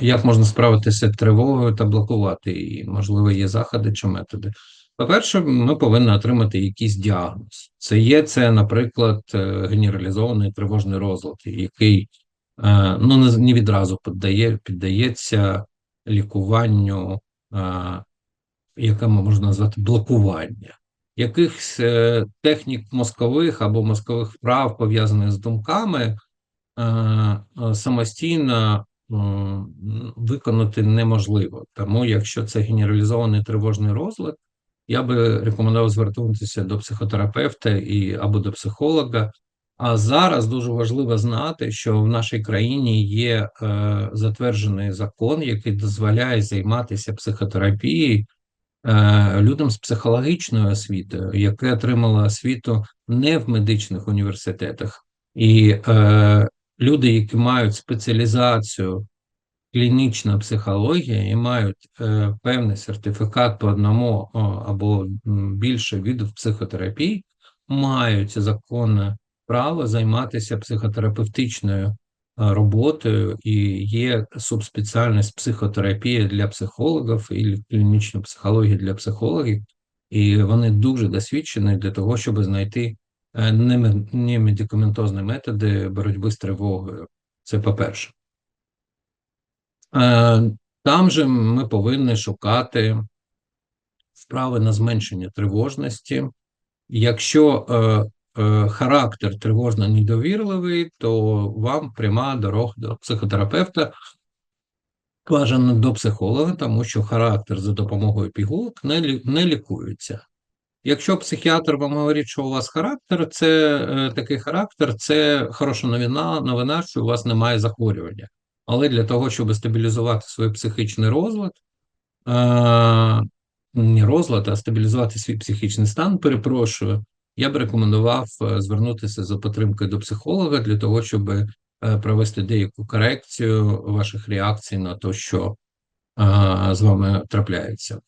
Як можна справитися з тривогою та блокувати її? Можливо, є заходи чи методи. По-перше, ми повинні отримати якийсь діагноз. Це є це, наприклад, е, генералізований тривожний розлад, який е, ну, не, відразу піддає, піддається лікуванню, е, яке можна назвати блокування. Якихось технік мозкових або мозкових вправ, пов'язаних з думками, самостійно виконати неможливо. Тому, якщо це генералізований тривожний розлад, я би рекомендував звернутися до психотерапевта і або до психолога. А зараз дуже важливо знати, що в нашій країні є е, затверджений закон, який дозволяє займатися психотерапією е, людям з психологічною освітою, яке отримало освіту не в медичних університетах, і е, люди, які мають спеціалізацію клінічна психологія і мають е, певний сертифікат по одному або більше видів психотерапії, мають законне право займатися психотерапевтичною е, роботою, і є субспеціальність психотерапія для психологів і клінічна психологія для психологів, і вони дуже досвідчені для того, щоб знайти немедикаментозні методи боротьби з тривогою. Це по-перше. Е, Там же ми повинні шукати вправи на зменшення тривожності. Якщо е, е, характер тривожно недовірливий, то вам пряма дорога до психотерапевта, бажано до психолога, тому що характер за допомогою пігулок не, не лікується. Якщо психіатр вам говорить, що у вас характер, це е, такий характер, це хороша новина, новина, що у вас немає захворювання. Але для того, щоб стабілізувати свій психічний розлад, е, не розлад, а стабілізувати свій психічний стан, перепрошую, я б рекомендував е, звернутися за підтримкою до психолога для того, щоб е, провести деяку корекцію ваших реакцій на те, що е, з вами трапляється.